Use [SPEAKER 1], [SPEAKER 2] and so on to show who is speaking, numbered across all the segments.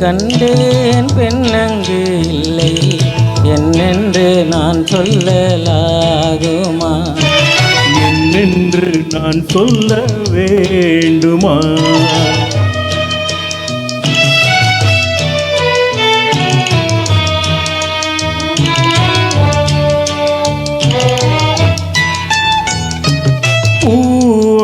[SPEAKER 1] கண்டேன் பெண்ணங்கு இல்லை. என்னென்று நான் சொல்லலாகுமா?
[SPEAKER 2] என்னென்று நான் சொல்ல வேண்டுமா?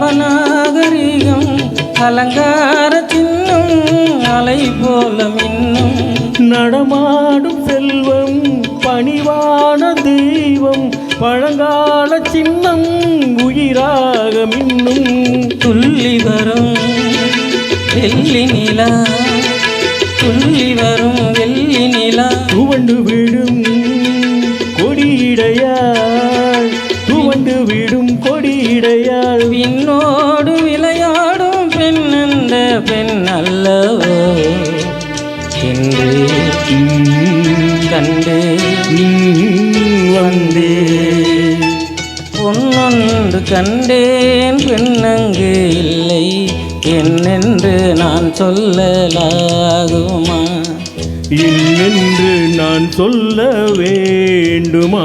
[SPEAKER 1] நவநாகரிகம் அலங்கார சின்னம் அலை போல மின்னும்
[SPEAKER 2] நடமாடும் செல்வம் பணிவான தெய்வம் பழங்கால சின்னம் உயிராக மின்னும்
[SPEAKER 1] துள்ளி வரும் வெள்ளி நிலா துள்ளி வரும் வெள்ளி நிலா.
[SPEAKER 2] துவண்டு விடும் கொடியிடையாள் துவண்டு விடும் கொடியிடையாள்
[SPEAKER 1] என்று கண்டு
[SPEAKER 2] வந்தே
[SPEAKER 1] பொன்னொன்று கண்டேன் பெண்ணங்கு இல்லை. என்னென்று நான் சொல்லலாகுமா?
[SPEAKER 2] இன்னென்று நான் சொல்ல வேண்டுமா?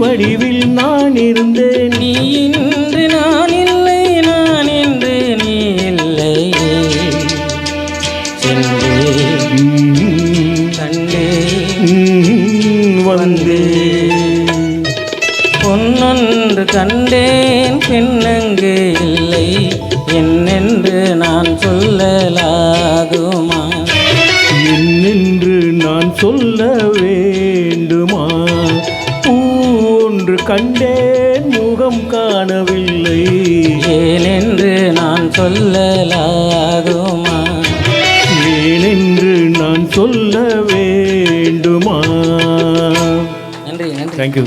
[SPEAKER 2] வடிவில் நான் இருந்தேன்.
[SPEAKER 1] நீ இன்று நான் இல்லை நான் என்று நீ இல்லை. சென்று கண்டே
[SPEAKER 2] வந்தே
[SPEAKER 1] பொன்னொன்று கண்டேன் பெண்ணங்கு இல்லை. என்னென்று நான் சொல்லலாகுமா?
[SPEAKER 2] என்னென்று நான் சொல்ல வேண்டுமா. கண்டேன் முகம் காணவில்லை.
[SPEAKER 1] ஏனென்று நான் சொல்லலாகுமா?
[SPEAKER 2] ஏனென்று நான் சொல்ல வேண்டுமா?
[SPEAKER 1] நன்றி நன்றி.
[SPEAKER 2] தேங்க்யூ